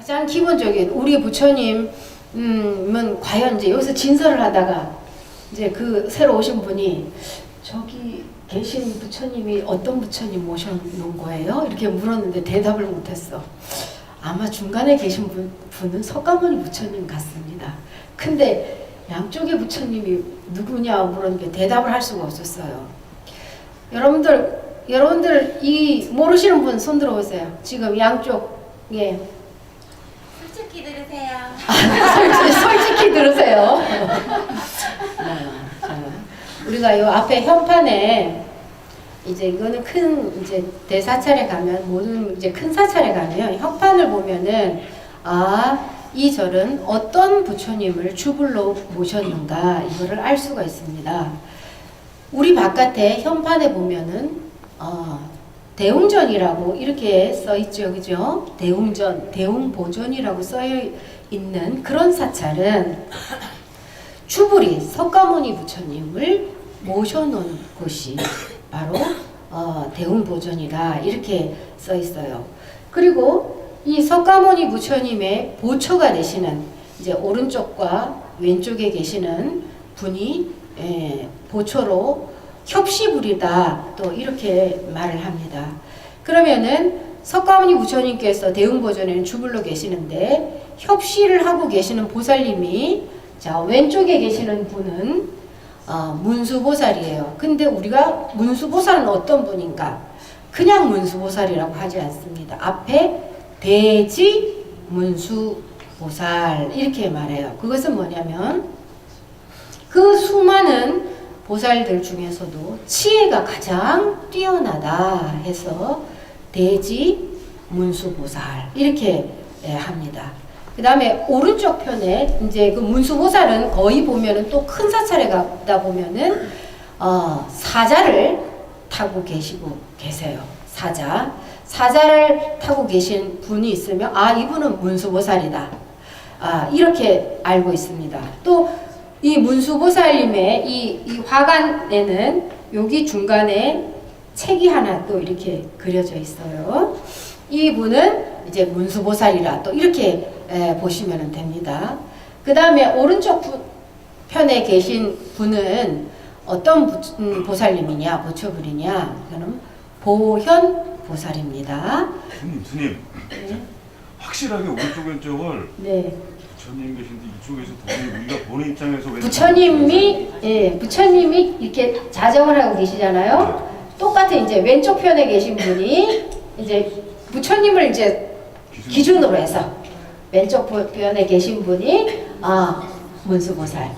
가장 기본적인 우리 부처님은 과연 이제 여기서 진설을 하다가 이제 그 새로 오신 분이 저기 계신 부처님이 어떤 부처님 모셔놓은 거예요? 이렇게 물었는데 대답을 못했어. 아마 중간에 계신 분, 분은 석가모니 부처님 같습니다. 근데 양쪽의 부처님이 누구냐 물었는데 대답을 할 수가 없었어요. 여러분들, 여러분들 이 모르시는 분 손 들어보세요. 지금 양쪽에 솔직히 들으세요. 솔직히, 솔직히 들으세요. 자, 우리가 이 앞에 현판에 이제 이거는 큰 이제 대사찰에 가면 모든 이제 큰 사찰에 가면 현판을 보면은 아 이 절은 어떤 부처님을 주불로 모셨는가 이거를 알 수가 있습니다. 우리 바깥에 현판에 보면은 어, 대웅전이라고 이렇게 써 있죠, 그죠? 대웅전, 대웅보존이라고 써 있는 그런 사찰은 주불이 석가모니 부처님을 모셔놓은 곳이 바로 어, 대웅보존이다 이렇게 써 있어요. 그리고 이 석가모니 부처님의 보초가 되시는 이제 오른쪽과 왼쪽에 계시는 분이 예, 보초로 협시불이다 또 이렇게 말을 합니다. 그러면은 석가모니 부처님께서 대웅보존에는 주불로 계시는데 협시를 하고 계시는 보살님이 자 왼쪽에 계시는 분은 어, 문수보살이에요. 근데 우리가 문수보살은 어떤 분인가? 그냥 문수보살이라고 하지 않습니다. 앞에 대지 문수보살 이렇게 말해요. 그것은 뭐냐면 그 수많은 보살들 중에서도 치애가 가장 뛰어나다 해서 대지 문수보살 이렇게 예, 합니다. 그 다음에 오른쪽 편에 이제 그 문수보살은 거의 보면은 또 큰 사찰에 가다 보면은 어, 사자를 타고 계시고 계세요. 사자. 사자를 타고 계신 분이 있으면 아 이분은 문수보살이다. 아 이렇게 알고 있습니다. 또 이 문수보살님의 이, 이 화관에는 여기 중간에 책이 하나 또 이렇게 그려져 있어요. 이 분은 이제 문수보살이라 또 이렇게 에, 보시면 됩니다. 그 다음에 오른쪽 부- 편에 계신 분은 어떤 부, 음, 보살님이냐, 보초불이냐, 보현 보살입니다. 스님, 스님 네. 확실하게 오른쪽 왼쪽을 네. 부처님 계신데 이쪽에서 우리가 보는 입장에서 왼쪽 부처님이 예, 부처님이 이렇게 자정을 하고 계시잖아요. 똑같은 이제 왼쪽 편에 계신 분이 이제 부처님을 이제 기준- 기준으로 해서 왼쪽 보- 편에 계신 분이 아 문수보살.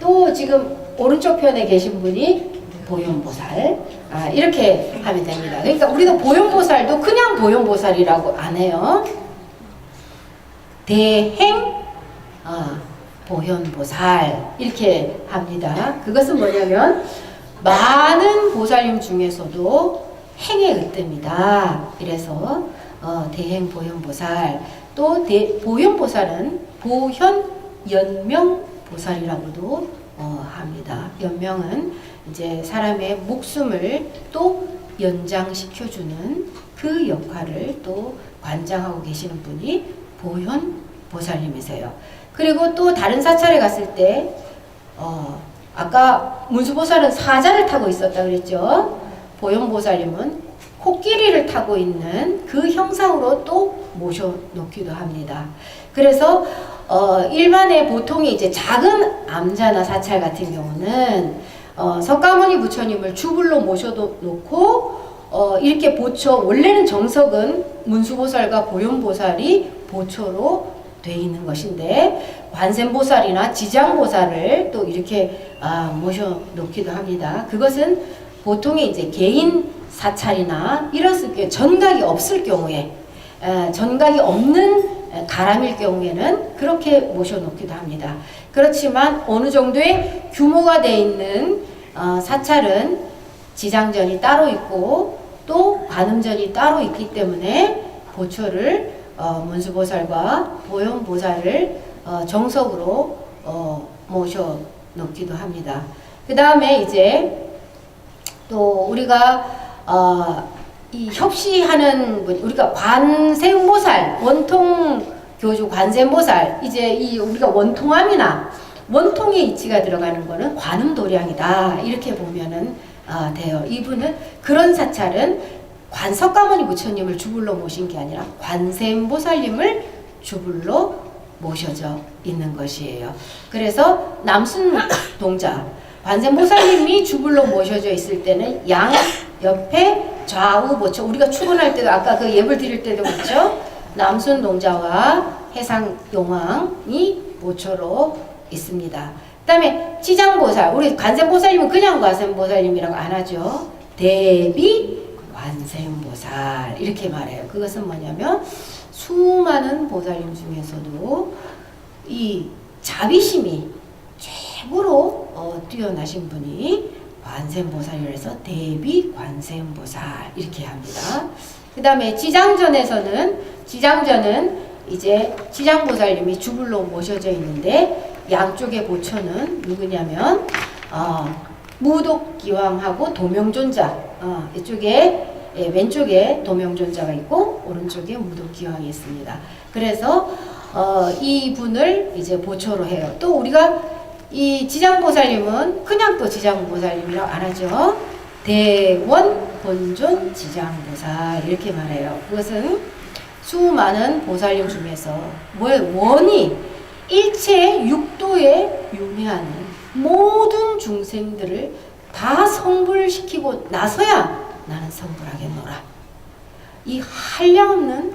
또 지금 오른쪽 편에 계신 분이 보현보살. 아 이렇게 하면 됩니다. 그러니까 우리도 보현보살도 그냥 보현보살이라고 안 해요. 대행 아, 보현보살 이렇게 합니다. 그것은 뭐냐면 많은 보살님 중에서도 행의 으뜸이다. 그래서 어, 대행 보현보살 또 대, 보현보살은 보현 연명 보살이라고도 어, 합니다. 연명은 이제 사람의 목숨을 또 연장시켜주는 그 역할을 또 관장하고 계시는 분이 보현 보살님이세요. 그리고 또 다른 사찰에 갔을 때, 어, 아까 문수보살은 사자를 타고 있었다 그랬죠. 보현보살님은 코끼리를 타고 있는 그 형상으로 또 모셔놓기도 합니다. 그래서 어, 일반의 보통의 이제 작은 암자나 사찰 같은 경우는 어, 석가모니 부처님을 주불로 모셔놓고 어, 이렇게 보초 원래는 정석은 문수보살과 보현보살이 보초로 돼 있는 것인데 관세음보살이나 지장보살을 또 이렇게 아, 모셔놓기도 합니다. 그것은 보통의 이제 개인 사찰이나 이랬을 때 전각이 없을 경우에 에, 전각이 없는 에, 가람일 경우에는 그렇게 모셔놓기도 합니다. 그렇지만 어느 정도의 규모가 돼 있는 어, 사찰은 지장전이 따로 있고 또 관음전이 따로 있기 때문에 보초를 어, 문수보살과 보현보살을 어, 정석으로 어, 모셔 놓기도 합니다. 그 다음에 이제 또 우리가 어, 이 협시하는 분, 우리가 관세음보살 원통 교주 관세음보살 이제 이 우리가 원통함이나 원통의 이치가 들어가는 거는 관음도량이다 이렇게 보면은 아, 돼요. 이분은 그런 사찰은 관석가모니 부처님을 주불로 모신 게 아니라 관세음보살님을 주불로 모셔져 있는 것이에요. 그래서 남순 동자 관세음보살님이 주불로 모셔져 있을 때는 양 옆에 좌우 보초 우리가 출근할 때도 아까 그 예불 드릴 때도 그렇죠. 남순 동자와 해상 용왕이 보초로 있습니다. 그다음에 지장보살 우리 관세음보살님은 그냥 관세음보살님이라고 안 하죠. 대비 관세음보살 이렇게 말해요. 그것은 뭐냐면 수많은 보살님 중에서도 이 자비심이 최고로 어, 뛰어나신 분이 관세음보살이라서 대비 관세음보살 이렇게 합니다. 그 다음에 지장전에서는 지장전은 이제 지장보살님이 주불로 모셔져 있는데 양쪽의 보초는 누구냐면 어, 무독기왕하고 도명존자 어, 이쪽에 예, 왼쪽에 도명존자가 있고 오른쪽에 무독기왕이 있습니다. 그래서 어, 이 분을 이제 보초로 해요. 또 우리가 이 지장보살님은 그냥 또 지장보살님이라고 안 하죠. 대원 본존 지장보살 이렇게 말해요. 그것은 수많은 보살님 중에서 뭘 원이 일체 육도에 유매하는 모든 중생들을 다 성불시키고 나서야 나는 성불하겠노라. 이 한량없는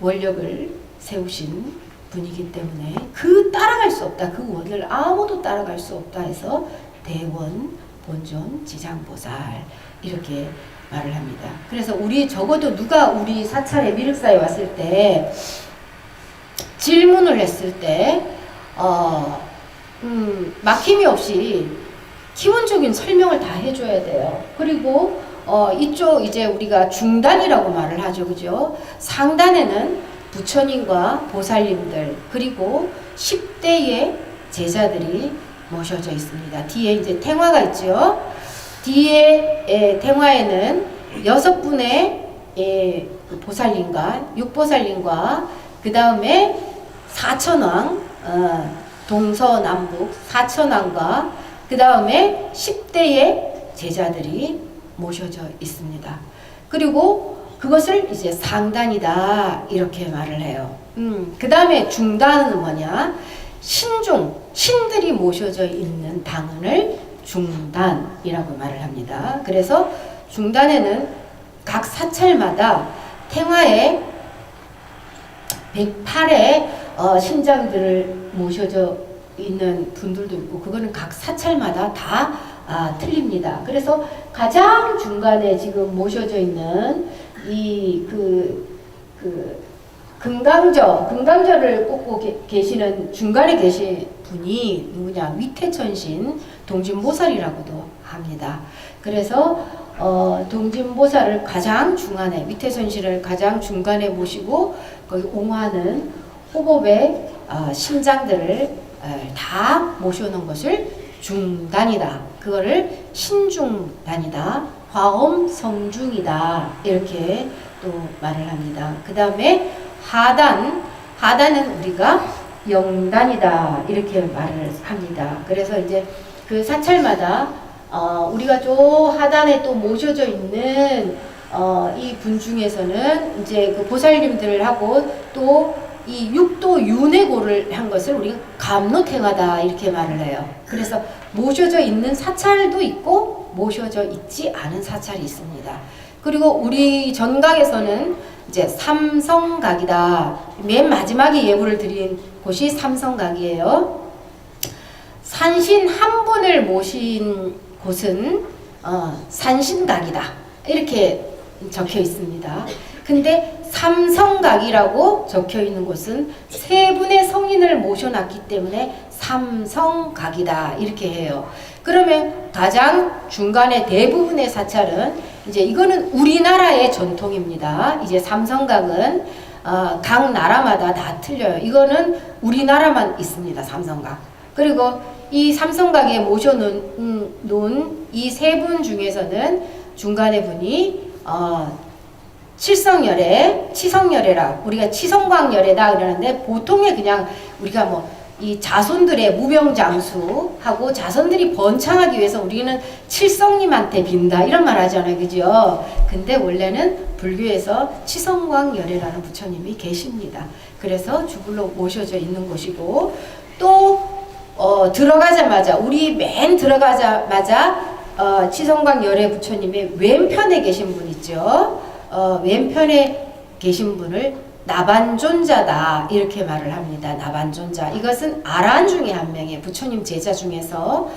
원력을 세우신 분이기 때문에 그 따라갈 수 없다. 그 원을 아무도 따라갈 수 없다 해서 대원 본존 지장보살 이렇게 말을 합니다. 그래서 우리 적어도 누가 우리 사찰에 미륵사에 왔을 때 질문을 했을 때 어, 음, 막힘이 없이 기본적인 설명을 다 해줘야 돼요. 그리고 어, 이쪽 이제 우리가 중단이라고 말을 하죠, 그죠? 상단에는 부처님과 보살님들 그리고 10대의 제자들이 모셔져 있습니다. 뒤에 이제 탱화가 있죠. 뒤에 에, 탱화에는 여섯 분의 에, 그 보살님과 육보살님과 그 다음에 사천왕 어, 동서남북 사천왕과 그 다음에 10대의 제자들이 모셔져 있습니다. 그리고 그것을 이제 상단이다 이렇게 말을 해요. 음, 그 다음에 중단은 뭐냐? 신중 신들이 모셔져 있는 당은을 중단이라고 말을 합니다. 그래서 중단에는 각 사찰마다 탱화에 108의 어, 신장들을 모셔져 있는 분들도 있고 그거는 각 사찰마다 다 아, 틀립니다. 그래서 가장 중간에 지금 모셔져 있는 이그 그 금강저 금강저를 꽂고 계, 계시는 중간에 계신 분이 누구냐 위태천신 동진보살이라고도 합니다. 그래서 어, 동진보살을 가장 중간에 위태천신을 가장 중간에 모시고 거기 옹화는 호법의 어, 신장들을 어, 다 모셔놓은 것을 중단이다. 그거를 신중단이다. 화엄 성중이다. 이렇게 또 말을 합니다. 그 다음에 하단, 하단은 우리가 영단이다. 이렇게 말을 합니다. 그래서 이제 그 사찰마다 어, 우리가 저 하단에 또 모셔져 있는 어, 이 분 중에서는 이제 그 보살님들하고 또 이 육도 윤회고를 한 것을 우리가 감로탱하다 이렇게 말을 해요. 그래서 모셔져 있는 사찰도 있고 모셔져 있지 않은 사찰이 있습니다. 그리고 우리 전각에서는 이제 삼성각이다. 맨 마지막에 예물을 드린 곳이 삼성각이에요. 산신 한 분을 모신 곳은 어, 산신각이다. 이렇게 적혀 있습니다. 근데 삼성각이라고 적혀 있는 곳은 세 분의 성인을 모셔놨기 때문에 삼성각이다. 이렇게 해요. 그러면 가장 중간에 대부분의 사찰은 이제 이거는 우리나라의 전통입니다. 이제 삼성각은 어, 각 나라마다 다 틀려요. 이거는 우리나라만 있습니다. 삼성각. 그리고 이 삼성각에 모셔놓은 이세 분 중에서는 중간에 분이 어, 칠성열애, 치성열애라 우리가 치성광열애다 그러는데 보통의 그냥 우리가 뭐 이 자손들의 무병장수하고 자손들이 번창하기 위해서 우리는 칠성님한테 빈다 이런 말 하잖아요, 그죠? 근데 원래는 불교에서 치성광열애라는 부처님이 계십니다. 그래서 주불로 모셔져 있는 곳이고 또 어, 들어가자마자 우리 맨 들어가자마자 어, 치성광 열애 부처님의 왼편에 계신 분 있죠. 어, 왼편에 계신 분을 나반존자다 이렇게 말을 합니다. 나반존자 이것은 아란 중에 한 명의 부처님 제자 중에서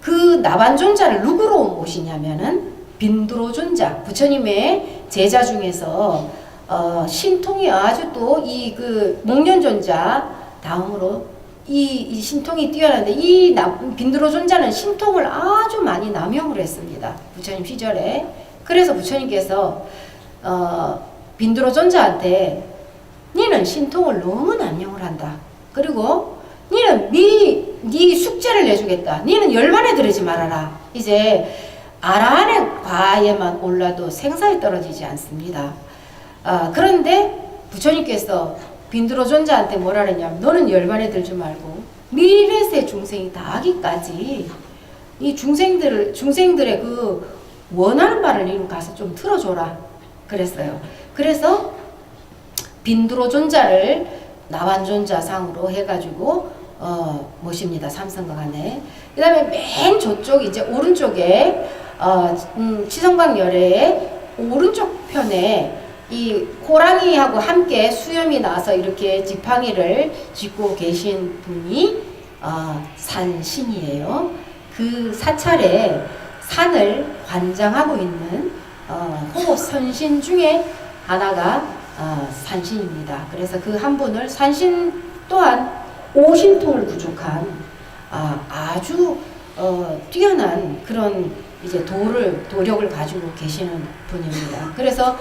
그 나반존자를 누구로 모시냐면은 빈두로존자 부처님의 제자 중에서 어, 신통이 아주 또 이 그 목련존자 다음으로 이, 이 신통이 뛰어난데 이 나- 빈두로존자는 신통을 아주 많이 남용을 했습니다. 부처님 시절에. 그래서 부처님께서 어, 빈두로존자한테 니는 신통을 너무 남용을 한다. 그리고 니는 네, 네 숙제를 내주겠다. 니는 열반에 들이지 말아라. 이제 아라한의 과에만 올라도 생사에 떨어지지 않습니다. 아, 그런데 부처님께서 빈드로 존자한테 뭐라 그랬냐면 너는 열반에 들지 말고 미래세 중생이 다 하기까지 이 중생들 중생들의 그 원하는 말을 이리 가서 좀 들어줘라 그랬어요. 그래서 빈드로존자를 나완존자상으로 해가지고 어, 모십니다. 삼성강안에. 그 다음에 맨 저쪽 이제 오른쪽에 어, 음, 치성광 열애의 오른쪽 편에 이 호랑이하고 함께 수염이 나서 이렇게 지팡이를 짚고 계신 분이 어, 산신이에요. 그 사찰에 산을 관장하고 있는 어, 호선신 중에 하나가 어, 산신입니다. 그래서 그 한 분을 산신 또한 오신통을 부족한 아, 아주 어, 뛰어난 그런 이제 도를 도력을 가지고 계시는 분입니다. 그래서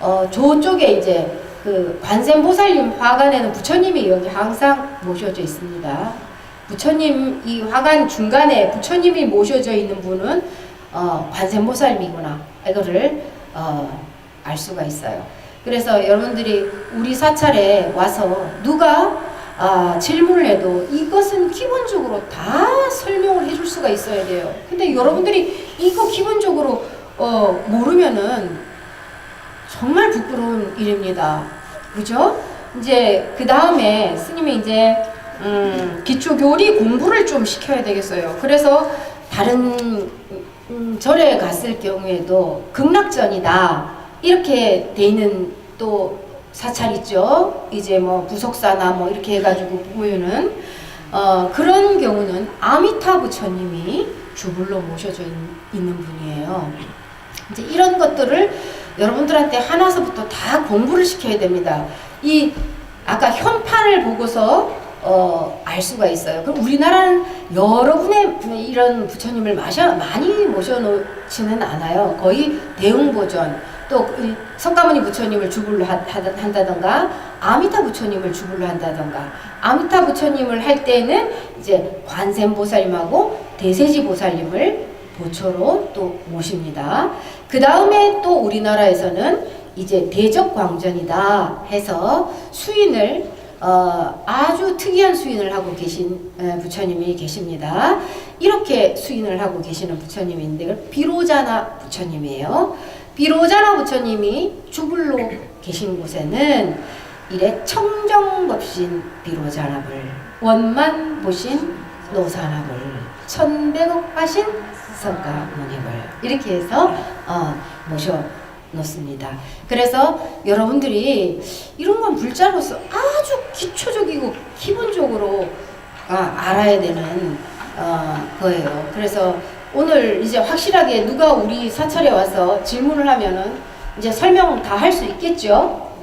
어, 저쪽에 이제 그 관세음보살님 화관에는 부처님이 여기 항상 모셔져 있습니다. 부처님 이 화관 중간에 부처님이 모셔져 있는 분은 어, 관세음보살님이구나 이거를 어, 알 수가 있어요. 그래서 여러분들이 우리 사찰에 와서 누가 아, 질문을 해도 이것은 기본적으로 다 설명을 해줄 수가 있어야 돼요. 근데 여러분들이 이거 기본적으로 어, 모르면은 정말 부끄러운 일입니다. 그죠? 이제 그 다음에 스님이 이제 음, 기초 교리 공부를 좀 시켜야 되겠어요. 그래서 다른 음, 절에 갔을 경우에도 극락전이다 이렇게 돼 있는 또 사찰 있죠. 이제 뭐 부석사나 뭐 이렇게 해가지고 보면은 어, 그런 경우는 아미타 부처님이 주불로 모셔져 있, 있는 분이에요. 이제 이런 것들을 여러분들한테 하나서부터 다 공부를 시켜야 됩니다. 이 아까 현판을 보고서 어, 알 수가 있어요. 그럼 우리나라는 여러 분의 이런 부처님을 마셔, 많이 모셔놓지는 않아요. 거의 대웅보전, 또이 석가모니 부처님을 주불로 한다던가, 아미타 부처님을 주불로 한다던가, 아미타 부처님을 할 때는 이제 관세음보살님하고 대세지 보살님을 보초로 또 모십니다. 그 다음에 또 우리나라에서는 이제 대적광전이다 해서 수인을 어, 아주 특이한 수인을 하고 계신 에, 부처님이 계십니다. 이렇게 수인을 하고 계시는 부처님인데 그 비로자나 부처님이에요. 비로자나 부처님이 주불로 계신 곳에는 이래 청정법신 비로자나불 원만 보신 노사나불 천백억 하신 석가모니불 이렇게 해서 어, 모셔 놓습니다. 그래서 여러분들이 이런 건 불자로서 아주 기초적이고 기본적으로 아, 알아야 되는 어, 거예요. 그래서 오늘 이제 확실하게 누가 우리 사찰에 와서 질문을 하면은 이제 설명 다 할 수 있겠죠?